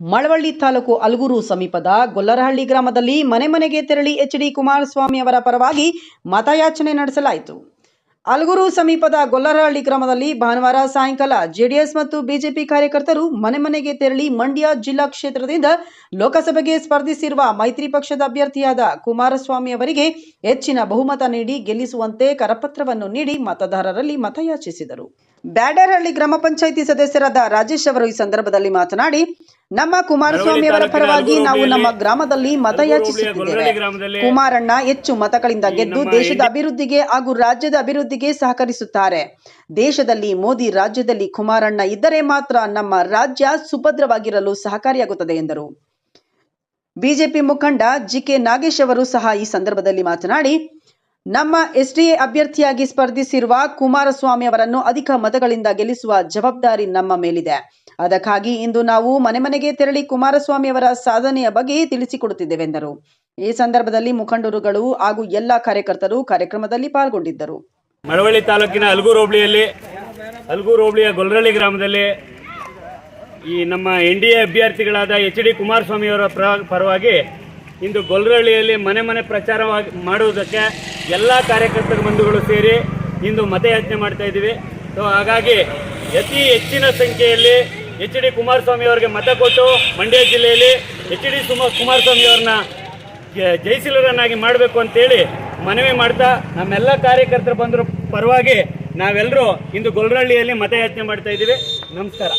ಮಳವಳ್ಳಿ ತಾಲೂಕು ಅಲ್ಗೂರು ಸಮೀಪದ ಗೊಲ್ಲರಹಳ್ಳಿ ಗ್ರಾಮದಲ್ಲಿ ಮನೆ ಮನೆಗೆ ತೆರಳಿ ಎಚ್ ಡಿ ಕುಮಾರಸ್ವಾಮಿ ಅವರ ಪರವಾಗಿ ಮತಯಾಚನೆ ನಡೆಸಲಾಯಿತು. ಅಲ್ಗೂರು ಸಮೀಪದ ಗೊಲ್ಲರಹಳ್ಳಿ ಗ್ರಾಮದಲ್ಲಿ ಭಾನುವಾರ ಸಾಯಂಕಾಲ ಜೆಡಿಎಸ್ ಮತ್ತು ಬಿಜೆಪಿ ಕಾರ್ಯಕರ್ತರು ಮನೆ ಮನೆಗೆ ತೆರಳಿ ಮಂಡ್ಯ ಜಿಲ್ಲಾ ಕ್ಷೇತ್ರದಿಂದ ಲೋಕಸಭೆಗೆ ಸ್ಪರ್ಧಿಸಿರುವ ಮೈತ್ರಿ ಪಕ್ಷದ ಅಭ್ಯರ್ಥಿಯಾದ ಕುಮಾರಸ್ವಾಮಿ ಅವರಿಗೆ ಹೆಚ್ಚಿನ ಬಹುಮತ ನೀಡಿ ಗೆಲ್ಲಿಸುವಂತೆ ಕರಪತ್ರವನ್ನು ನೀಡಿ ಮತದಾರರಲ್ಲಿ ಮತಯಾಚಿಸಿದರು. ಬ್ಯಾಡರಹಳ್ಳಿ ಗ್ರಾಮ ಪಂಚಾಯಿತಿ ಸದಸ್ಯರಾದ ರಾಜೇಶ್ ಅವರು ಈ ಸಂದರ್ಭದಲ್ಲಿ ಮಾತನಾಡಿ ನಮ್ಮ ಕುಮಾರಸ್ವಾಮಿ ಅವರ ಪರವಾಗಿ ನಾವು ನಮ್ಮ ಗ್ರಾಮದಲ್ಲಿ ಮತ ಯಾಚಿಸುತ್ತಿದ್ದೇವೆ. ಕುಮಾರಣ್ಣ ಹೆಚ್ಚು ಮತಗಳಿಂದ ಗೆದ್ದು ದೇಶದ ಅಭಿವೃದ್ಧಿಗೆ ಹಾಗೂ ರಾಜ್ಯದ ಅಭಿವೃದ್ಧಿಗೆ ಸಹಕರಿಸುತ್ತಾರೆ. ದೇಶದಲ್ಲಿ ಮೋದಿ ರಾಜ್ಯದಲ್ಲಿ ಕುಮಾರಣ್ಣ ಇದ್ದರೆ ಮಾತ್ರ ನಮ್ಮ ರಾಜ್ಯ ಸುಭದ್ರವಾಗಿರಲು ಸಹಕಾರಿಯಾಗುತ್ತದೆ ಎಂದರು. ಬಿಜೆಪಿ ಮುಖಂಡ ಜಿಕೆ ನಾಗೇಶ್ ಅವರು ಸಹ ಈ ಸಂದರ್ಭದಲ್ಲಿ ಮಾತನಾಡಿ ನಮ್ಮ ಎಸ್ಡಿಎ ಅಭ್ಯರ್ಥಿಯಾಗಿ ಸ್ಪರ್ಧಿಸಿರುವ ಕುಮಾರಸ್ವಾಮಿ ಅವರನ್ನು ಅಧಿಕ ಮತಗಳಿಂದ ಗೆಲ್ಲಿಸುವ ಜವಾಬ್ದಾರಿ ನಮ್ಮ ಮೇಲಿದೆ. ಅದಕ್ಕಾಗಿ ಇಂದು ನಾವು ಮನೆ ಮನೆಗೆ ತೆರಳಿ ಕುಮಾರಸ್ವಾಮಿ ಅವರ ಸಾಧನೆಯ ಬಗ್ಗೆ ತಿಳಿಸಿಕೊಡುತ್ತಿದ್ದೇವೆ ಎಂದರು. ಈ ಸಂದರ್ಭದಲ್ಲಿ ಮುಖಂಡರುಗಳು ಹಾಗೂ ಎಲ್ಲ ಕಾರ್ಯಕರ್ತರು ಕಾರ್ಯಕ್ರಮದಲ್ಲಿ ಪಾಲ್ಗೊಂಡಿದ್ದರು. ಮಳವಳ್ಳಿ ತಾಲೂಕಿನ ಅಲ್ಗೂರು ಹೋಬಳಿಯಲ್ಲಿ, ಅಲ್ಗೂರು ಹೋಬಳಿಯ ಗೊಲ್ರಳ್ಳಿ ಗ್ರಾಮದಲ್ಲಿ ಈ ನಮ್ಮ ಎನ್ ಡಿ ಎ ಅಭ್ಯರ್ಥಿಗಳಾದ ಎಚ್ ಡಿ ಕುಮಾರಸ್ವಾಮಿ ಅವರ ಪ್ರ- ಪರವಾಗಿ ಇಂದು ಗೊಲ್ರಳ್ಳಿಯಲ್ಲಿ ಮನೆ ಮನೆ ಪ್ರಚಾರವಾಗಿ ಮಾಡುವುದಕ್ಕೆ ಎಲ್ಲ ಕಾರ್ಯಕರ್ತರ ಬಂಧುಗಳು ಸೇರಿ ಇಂದು ಮತಯಾಚನೆ ಮಾಡ್ತಾ ಇದ್ದೀವಿ. ಸೊ ಹಾಗಾಗಿ ಅತಿ ಹೆಚ್ಚಿನ ಸಂಖ್ಯೆಯಲ್ಲಿ ಎಚ್ ಡಿ ಕುಮಾರಸ್ವಾಮಿ ಅವರಿಗೆ ಮತ ಕೊಟ್ಟು ಮಂಡ್ಯ ಜಿಲ್ಲೆಯಲ್ಲಿ ಎಚ್ ಡಿ ಸುಮ ಕುಮಾರಸ್ವಾಮಿ ಅವ್ರನ್ನ ಜಯಶೀಲರನ್ನಾಗಿ ಮಾಡಬೇಕು ಅಂತೇಳಿ ಮನವಿ ಮಾಡ್ತಾ ನಮ್ಮೆಲ್ಲ ಕಾರ್ಯಕರ್ತರು ಬಂದರು ಪರವಾಗಿ ನಾವೆಲ್ಲರೂ ಇಂದು ಗೊಲ್ರಹಳ್ಳಿಯಲ್ಲಿ ಮತಯಾಚನೆ ಮಾಡ್ತಾ ಇದ್ದೀವಿ. ನಮಸ್ಕಾರ.